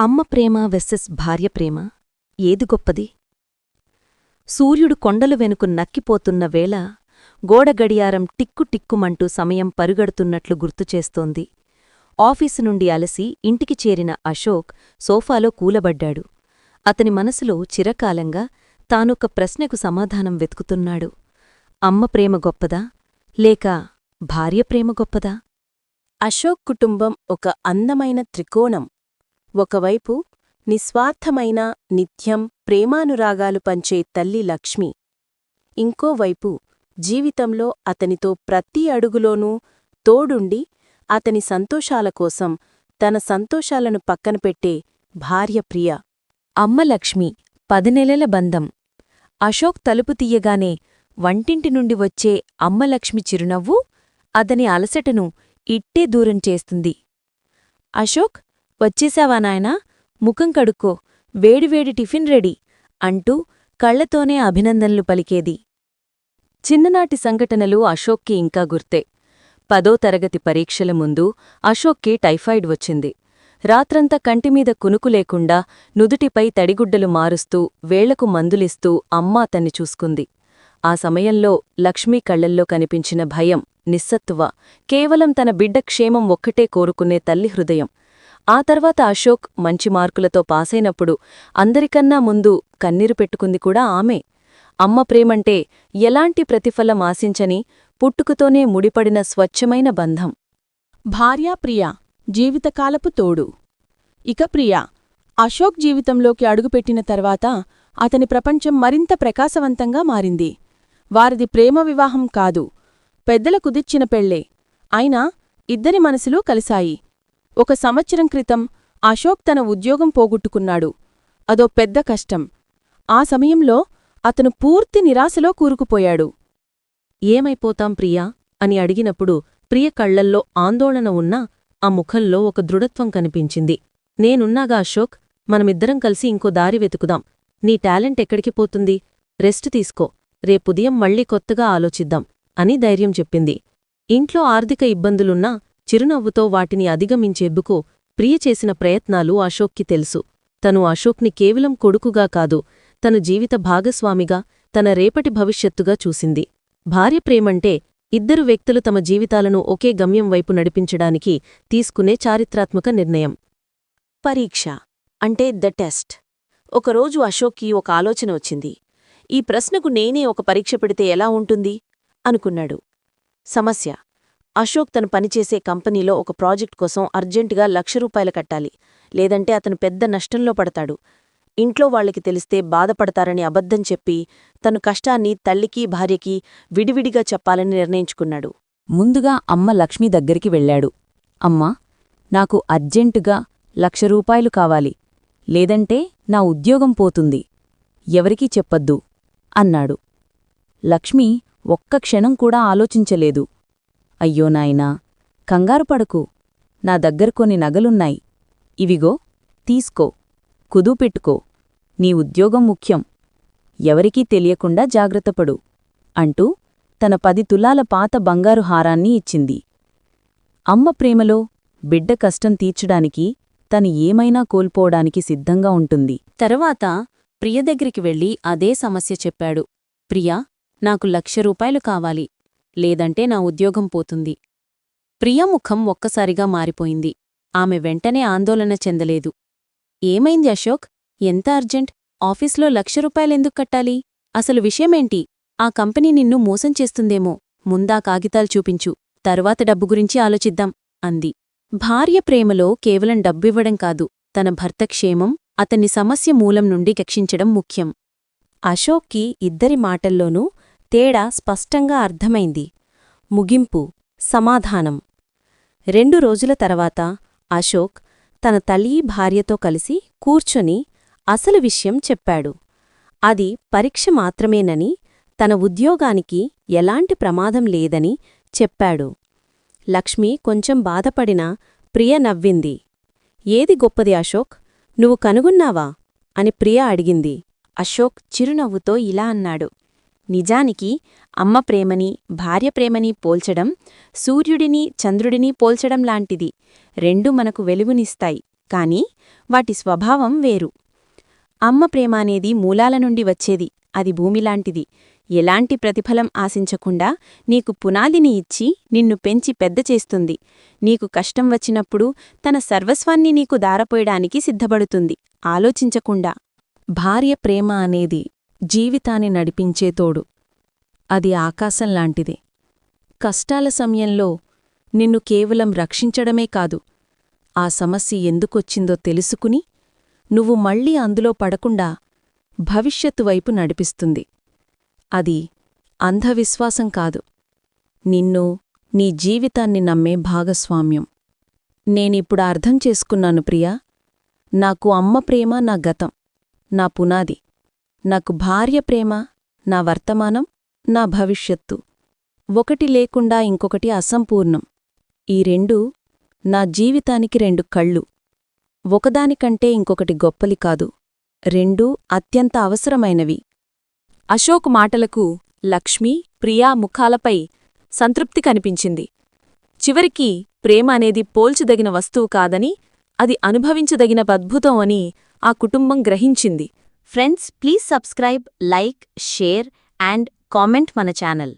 అమ్మ ప్రేమ వెస్సెస్ భార్య ప్రేమ? ఏది గొప్పది? సూర్యుడు కొండలు వెనుకు నక్కిపోతున్న వేళ గోడ గడియారం టిక్కు టిక్కుమంటూ సమయం పరుగడుతున్నట్లు గుర్తుచేస్తోంది ఆఫీసు నుండి అలసి ఇంటికి చేరిన అశోక్ సోఫాలో కూలబడ్డాడు. అతని మనసులో చిరకాలంగా తానొక ప్రశ్నకు సమాధానం వెతుకుతున్నాడు. అమ్మ ప్రేమ గొప్పదా? లేక భార్య ప్రేమ గొప్పదా? అశోక్ కుటుంబం ఒక అందమైన త్రికోణం. ఒకవైపు నిస్వార్థమైన నిత్యం ప్రేమానురాగాలు పంచే తల్లి లక్ష్మి. ఇంకోవైపు జీవితంలో అతనితో ప్రతి అడుగులోనూ తోడుండి అతని సంతోషాల కోసం తన సంతోషాలను పక్కనపెట్టే భార్య ప్రియ. అమ్మలక్ష్మి పదినెలల బంధం. అశోక్ తలుపు తీయగానే వంటింటి నుండి వచ్చే అమ్మలక్ష్మి చిరునవ్వు అతని అలసటను ఇట్టే దూరం చేస్తుంది. అశోక్ వచ్చేశావా నాయనా? ముఖం కడుక్కో. వేడివేడి టిఫిన్ రెడీ అంటూ కళ్ళతోనే అభినందనలు పలికేది. చిన్ననాటి సంఘటనలు అశోక్కి ఇంకా గుర్తే. పదో తరగతి పరీక్షల ముందు అశోక్కి టైఫాయిడ్ వచ్చింది. రాత్రంతా కంటిమీద కునుకు లేకుండా నుదుటిపై తడిగుడ్డలు మారుస్తూ వేళ్ళకు మందులిస్తూ అమ్మా అతన్ని చూసుకుంది. ఆ సమయంలో లక్ష్మీ కళ్ళల్లో కనిపించిన భయం నిస్సత్తువ కేవలం తన బిడ్డ క్షేమం ఒక్కటే కోరుకునే తల్లి హృదయం. ఆ తర్వాత అశోక్ మంచి మార్కులతో పాసైనప్పుడు అందరికన్నా ముందు కన్నీరు పెట్టుకుంది కూడా ఆమె. అమ్మ ప్రేమంటే ఎలాంటి ప్రతిఫలం ఆశించని పుట్టుకతోనే ముడిపడిన స్వచ్ఛమైన బంధం. భార్యాప్రియ జీవితకాలపు తోడు. ఇక ప్రియ అశోక్ జీవితంలోకి అడుగుపెట్టిన తర్వాత అతని ప్రపంచం మరింత ప్రకాశవంతంగా మారింది. వారిది ప్రేమ వివాహం కాదు పెద్దల కుదిర్చిన పెళ్ళే అయినా ఇద్దరి మనసులు కలిశాయి. ఒక సంవత్సరం క్రితం అశోక్ తన ఉద్యోగం పోగొట్టుకున్నాడు. అదో పెద్ద కష్టం. ఆ సమయంలో అతను పూర్తి నిరాశలో కూరుకుపోయాడు. ఏమైపోతాం ప్రియా? అని అడిగినప్పుడు ప్రియ కళ్ళల్లో ఆందోళన ఉన్నా ఆ ముఖంలో ఒక దృఢత్వం కనిపించింది. నేనున్నాగా అశోక్ మనమిద్దరం కలిసి ఇంకో దారి వెతుకుదాం. నీ టాలెంట్ ఎక్కడికి పోతుంది? రెస్ట్ తీసుకో. రేపుదయం మళ్ళీ కొత్తగా ఆలోచిద్దాం అని ధైర్యం చెప్పింది. ఇంట్లో ఆర్థిక ఇబ్బందులున్నా చిరునవ్వుతో వాటిని అధిగమించేందుకు ప్రియ చేసిన ప్రయత్నాలు అశోక్కి తెలుసు. తను అశోక్ని కేవలం కొడుకుగా కాదు తన జీవిత భాగస్వామిగా తన రేపటి భవిష్యత్తుగా చూసింది. భార్య ప్రేమంటే ఇద్దరు వ్యక్తులు తమ జీవితాలను ఒకే గమ్యం వైపు నడిపించడానికి తీసుకునే చారిత్రాత్మక నిర్ణయం. పరీక్ష అంటే ద టెస్ట్. ఒకరోజు అశోక్కి ఒక ఆలోచన వచ్చింది. ఈ ప్రశ్నకు నేనే ఒక పరీక్ష పెడితే ఎలా ఉంటుంది? అనుకున్నాడు. సమస్య అశోక్ తను పనిచేసే కంపెనీలో ఒక ప్రాజెక్ట్ కోసం అర్జెంటుగా లక్ష రూపాయలు కట్టాలి. లేదంటే అతను పెద్ద నష్టంలో పడతాడు. ఇంట్లో వాళ్ళకి తెలిస్తే బాధపడతారని అబద్ధం చెప్పి తను కష్టాన్ని తల్లికి భార్యకి విడివిడిగా చెప్పాలని నిర్ణయించుకున్నాడు. ముందుగా అమ్మ లక్ష్మి దగ్గరికి వెళ్ళాడు. అమ్మా నాకు అర్జెంటుగా లక్ష రూపాయలు కావాలి. లేదంటే నా ఉద్యోగం పోతుంది. ఎవరికీ చెప్పద్దు అన్నాడు. లక్ష్మి ఒక్క క్షణం కూడా ఆలోచించలేదు. అయ్యో నాయనా కంగారు పడకు. నా దగ్గర కొన్ని నగలున్నాయి. ఇవిగో తీసుకో. కుదుపెట్టుకో నీ ఉద్యోగం ముఖ్యం. ఎవరికీ తెలియకుండా జాగ్రత్తపడు అంటూ తన పది తులాల పాత బంగారు హారాన్ని ఇచ్చింది. అమ్మ ప్రేమలో బిడ్డ కష్టం తీర్చడానికి తను ఏమైనా కోల్పోవడానికి సిద్ధంగా ఉంటుంది. తర్వాత ప్రియ దగ్గరికి వెళ్ళి అదే సమస్య చెప్పాడు. ప్రియా నాకు లక్ష రూపాయలు కావాలి. లేదంటే నా ఉద్యోగం పోతుంది. ప్రియముఖం ఒక్కసారిగా మారిపోయింది. ఆమె వెంటనే ఆందోళన చెందలేదు. ఏమైంది అశోక్? ఎంత అర్జెంట్? ఆఫీస్లో లక్ష రూపాయలెందుకు కట్టాలి? అసలు విషయమేంటి? ఆ కంపెనీ నిన్ను మోసం చేస్తుందేమో? ముందా కాగితాలు చూపించు. తరువాత డబ్బు గురించి ఆలోచిద్దాం అంది. భార్య ప్రేమలో కేవలం డబ్బివ్వడం కాదు. తన భర్త క్షేమం అతన్ని సమస్య మూలం నుండి రక్షించడం ముఖ్యం. అశోక్కి ఇద్దరి మాటల్లోనూ తేడా స్పష్టంగా అర్థమైంది. ముగింపు సమాధానం. రెండు రోజుల తర్వాత అశోక్ తన తల్లి భార్యతో కలిసి కూర్చొని అసలు విషయం చెప్పాడు. అది పరీక్ష మాత్రమేనని తన ఉద్యోగానికి ఎలాంటి ప్రమాదం లేదని చెప్పాడు. లక్ష్మి కొంచెం బాధపడినా ప్రియ నవ్వింది. ఏది గొప్పది అశోక్? నువ్వు కనుగొన్నావా? అని ప్రియ అడిగింది. అశోక్ చిరునవ్వుతో ఇలా అన్నాడు. నిజానికి అమ్మ ప్రేమని భార్య ప్రేమని పోల్చడం సూర్యుడిని చంద్రుడిని పోల్చడం లాంటిది. రెండు మనకు వెలుగునిస్తాయి. కాని వాటి స్వభావం వేరు. అమ్మ ప్రేమ అనేది మూలాల నుండి వచ్చేది. అది భూమిలాంటిది. ఎలాంటి ప్రతిఫలం ఆశించకుండా నీకు పునాదిని ఇచ్చి నిన్ను పెంచి పెద్ద చేస్తుంది. నీకు కష్టం వచ్చినప్పుడు తన సర్వస్వాన్ని నీకు దారపోయడానికి సిద్ధపడుతుంది. ఆలోచించకుండా. భార్య ప్రేమ అనేది జీవితాన్ని నడిపించే తోడు. అది ఆకాశంలాంటిది కష్టాల సమయంలో నిన్ను కేవలం రక్షించడమే కాదు ఆ సమస్య ఎందుకొచ్చిందో తెలుసుకుని నువ్వు మళ్ళీ అందులో పడకుండా భవిష్యత్తు వైపు నడిపిస్తుంది. అది అంధవిశ్వాసం కాదు. నిన్ను నీ జీవితాన్ని నమ్మే భాగస్వామ్యం. నేనిప్పుడు అర్థం చేసుకున్నాను ప్రియా. నాకు అమ్మ ప్రేమ నా గతం నా పునాది. నాకు భార్య ప్రేమ నా వర్తమానం నా భవిష్యత్తు. ఒకటి లేకుండా ఇంకొకటి అసంపూర్ణం. ఈ రెండు నా జీవితానికి రెండు కళ్ళు. ఒకదానికంటే ఇంకొకటి గొప్పలి కాదు. రెండూ అత్యంత అవసరమైనవి. అశోక్ మాటలకు లక్ష్మి ప్రియా ముఖాలపై సంతృప్తి కనిపించింది. చివరికి ప్రేమ అనేది పోల్చదగిన వస్తువు కాదని అది అనుభవించదగిన అద్భుతం అని ఆ కుటుంబం గ్రహించింది. friends please subscribe like share and comment మన ఛానల్